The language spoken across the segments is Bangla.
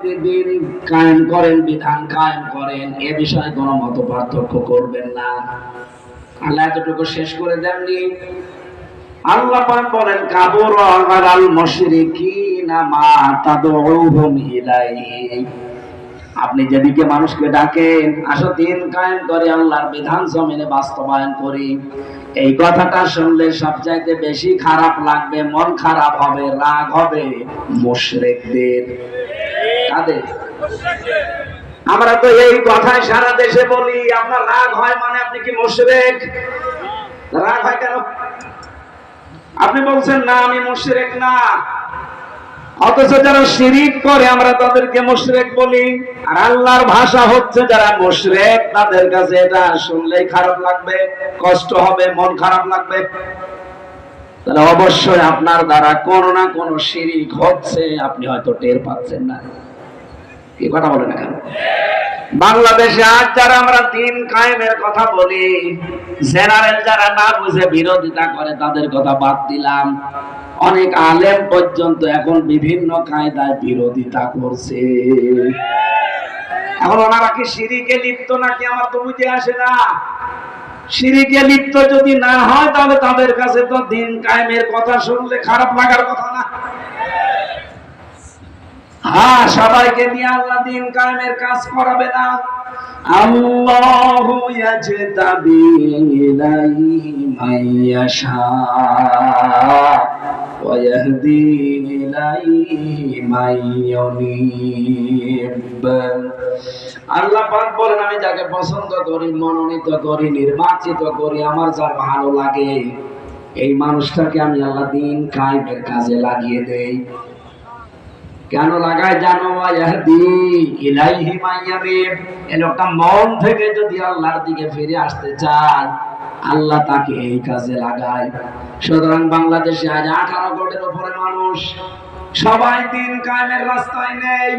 দিন কায়েম করেন, বিধান কায়েম করেন, এ বিষয়ে কোনো মত পার্থক্য করবেন না। আল্লাহ এতটুকু শেষ করে দেননি। আল্লাহ পাক বলেন, কাবুর মুশরিকিনা মা আপনি যেদিকে মানুষকে ডাকেন, আসো দিন কায়েম করে, আল্লাহর বিধান জমিনে বাস্তবায়ন করি। এই কথাটা শুনলে সবচাইতে বেশি খারাপ লাগবে, মন খারাপ হবে, রাগ হবে মুশরিকদের। কাদের আমরা তো এই কথাই সারা দেশে বলি, আপনার রাগ হয় মানে আপনি কি মুশরিক? রাগ হয় কেন? আপনি বলছেন, না, আমি মুশরিক না। অথচ যারা শিরিক করে, আমরা তাদেরকে মুশরিক বলি। আর আল্লাহর ভাষা হচ্ছে, যারা মুশরিক, তাদের কাছে এটা শুনলেই খারাপ লাগবে, কষ্ট হবে, মন খারাপ লাগবে। তাহলে অবশ্যই আপনার দ্বারা কোনো না কোনো শিরিক হচ্ছে, আপনি হয়তো টের পাচ্ছেন না। কথা বলে না কেন? বাংলাদেশে আজ যারা আমরা দিন কায়েমের কথা বলি, জেনারেল যারা না বুঝে বিরোধিতা করে, তাদের কথা বাদ দিলাম। অনেক আলেম পর্যন্ত এখন বিভিন্ন কায়দায় বিরোধিতা করছে। এখন ওনারা কি সিঁড়িকে লিপ্ত নাকি আমার তো বুঝে আসে না? সিঁড়িকে লিপ্ত যদি না হয়, তাহলে তাদের কাছে তো দিন কায়েমের কথা শুনলে খারাপ লাগার কথা না। হ্যাঁ সবাইকে নিয়ে আল্লাহ দিন কায়েমের কাজ করাবে না। আল্লাহু পাক বলেন, আমি যাকে পছন্দ করি, মনোনীত করি, নির্বাচিত করি, আমার যার ভালো লাগে, এই মানুষটাকে আমি আল্লাহ দিন কায়েমের কাজে লাগিয়ে দেই। কেন লাগায় জানো ইলাইহি মন থেকে যদি আল্লাহর দিকে ফিরে আসতে চায়, আল্লাহ তাকে এই কাজে লাগায়। সুতরাং বাংলাদেশে আজ আঠারো কোটির উপরে মানুষ, সবাই দিন কায়েমের রাস্তায় নেই।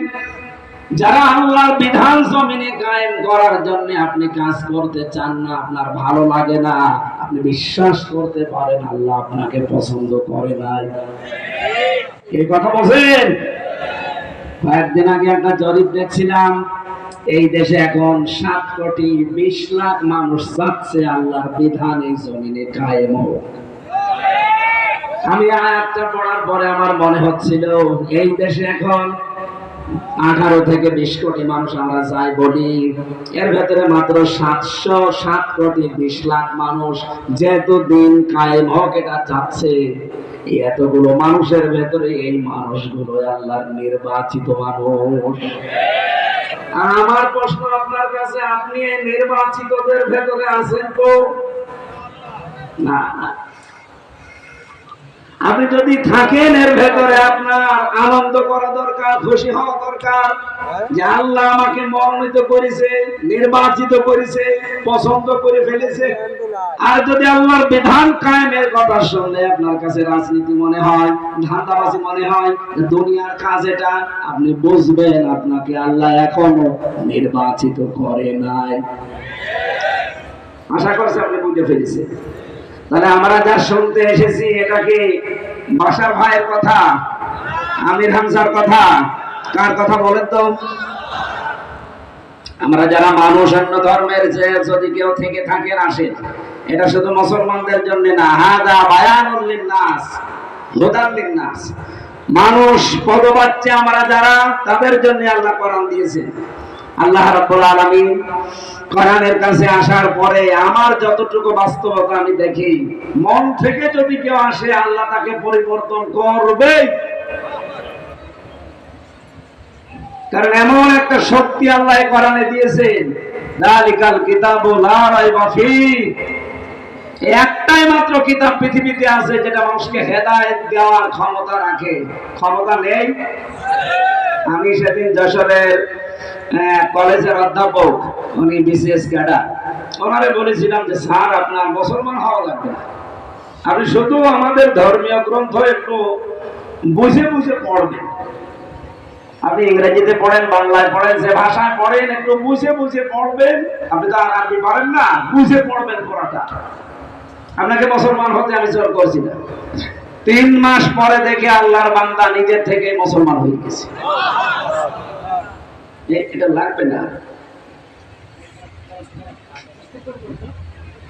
যারা আল্লাহর বিধান জমিনে কায়েম করার জন্য আপনি কাজ করতে চান না, আপনার ভালো লাগে না, আপনি বিশ্বাস করতে পারেন, আল্লাহ আপনাকে পছন্দ করে নাই। এই কথা বলছেন? কয়েকদিন আগে একটা জরিপ দেখছিলাম, এই দেশে এখন সাত কোটি বিশ লাখ মানুষ চাচ্ছে আল্লাহ বিধান এই জমিনে কায়েম হোক আমি আয়াতটা পড়ার পরে আমার মনে হচ্ছিল, এই দেশে এখন আঠারো থেকে বিশ কোটি মানুষ আমরা যাই বলি। এর ভেতরে মাত্র সাতশো সাত কোটি বিশ লাখ মানুষ যেহেতু দিন কায়েম হোক এটা চাচ্ছে। এতগুলো মানুষের ভেতরে এই মানুষগুলো আল্লাহর নির্বাচিত মানুষ। আমার প্রশ্ন আপনার কাছে, আপনি এই নির্বাচিতদের ভেতরে আছেন তো না। আপনি যদি থাকেন, এর ভেতরে আপনার আনন্দ করা দরকার, খুশি হওয়া দরকার। যে আল্লাহ আমাকে মনোনীত করেছে, নির্বাচিত করেছে, পছন্দ করে ফেলেছে। আর যদি আল্লাহর বিধান কায়েমের কথা শুনলে আপনার কাছে রাজনীতি মনে হয়, ধান্দাবাজি মনে হয় দুনিয়ার কাজ এটা, আপনি বুঝবেন আপনাকে আল্লাহ এখনও নির্বাচিত করে নাই। আশা করছি আপনি বুঝতে পেরেছেন তাহলে আমরা যা শুনতে এসেছি, এটা কি বাসার ভাইয়ের কথা, আমির হামসার কথা, কার কথা বলেন তো? আমরা যারা মানুষ, অন্য ধর্মের যে যদি কেউ থেকে থাকেন আসেন এটা শুধু মুসলমানদের জন্য না। হাদা বায়ানুল লিন্নাস, হুদাল লিন্নাস। মানুষ পদবাচ্চে আমরা যারা, তাদের জন্য আল্লাহ কোরআন দিয়েছেন। আল্লাহ রাব্বুল আলামিন কোরআনের কাছে আসার পরে আমার যতটুকু বাস্তবতা আমি দেখি, মন থেকে যদি কেউ আসে, আল্লাহ তাকে পরিবর্তন করবে। কারণ এমন একটা শক্তি আল্লাহ কোরআনে দিয়েছেন, দালিকাল কিতাবু লা রাইবা ফি। একটাই মাত্র কিতাব পৃথিবীতে আছে যেটা মানুষকে হেদায়েত দেওয়ার ক্ষমতা রাখে। ক্ষমতা নেই। আমি সেদিন যশোরের কলেজের অধ্যাপক, উনি বিসিএস ক্যাডার। ওনারে বলেছিলাম যে, স্যার, আপনার মুসলমান হওয়া লাগবে না। আপনি শুধু আমাদের ধর্মীয় গ্রন্থ একটু বুঝে বুঝে পড়বেন। আপনি ইংরেজিতে পড়েন, বাংলায় পড়েন, যে ভাষায় পড়েন, একটু বুঝে বুঝে পড়বেন। আপনি তো আর আরবি পারেন না, বুঝে পড়বেন পড়াটা আপনাকে মুসলমান হতে আমি জোর করছি না। তিন মাস পরে দেখে আল্লাহর বান্দা নিজের থেকে মুসলমান হয়ে গেছে। এ- এটা লাগবে না।